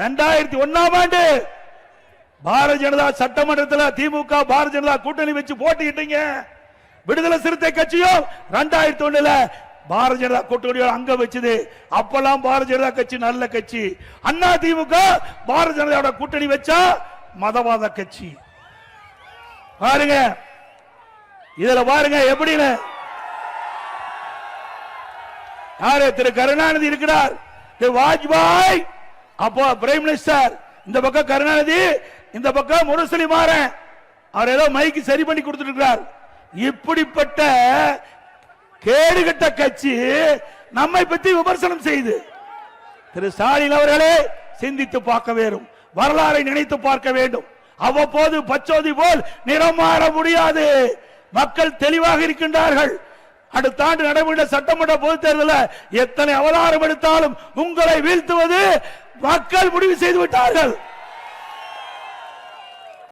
ரெண்டாயிரத்தி ஒன்னாம் ஆண்டு பாரதிய ஜனதா சட்டமன்றத்தில் திமுக பாரதிய ஜனதா கூட்டணி வச்சு போட்டிக்கிட்டீங்க விடுதலை சிறுத்தை கட்சியும் ரெண்டாயிரத்தி ஒண்ணுல பாரதிய ஜனதா கூட்டணியோட அங்க வச்சது. அப்பெல்லாம் பாரதிய ஜனதா கட்சி நல்ல கட்சி. அண்ணா திமுக பாரதிய ஜனதாவோட கூட்டணி வச்சா மதவாத கட்சி. பாருங்க. இதுல பாருங்க எப்படின்னு. யாரு? திரு கருணாநிதி இருக்கிறார். திரு வாஜ்பாய் அப்போ பிரைம் மினிஸ்டர் இந்த பக்கம் கருணாநிதி இந்த பக்கம் முரசொலி மாறன் அவர் ஏதோ மைக்கு சரி பண்ணி கொடுத்துருக்கிறார் இப்படிப்பட்ட கேடுகட்ட கட்சி நம்மை பற்றி விமர்சனம் செய்து திரு ஸ்டாலின் அவர்களே சிந்தித்து பார்க்க வேண்டும். வரலாறை நினைத்து பார்க்க வேண்டும். அவ்வப்போது பச்சோதி போல் நிறம் மாற முடியாது. மக்கள் தெளிவாக இருக்கின்றார்கள். அடுத்த ஆண்டு நடைபெற்ற சட்டமன்ற பொதுத் தேர்தலில் எத்தனை அவதாரம் எடுத்தாலும் உங்களை வீழ்த்துவது மக்கள் முடிவு செய்து விட்டார்கள்.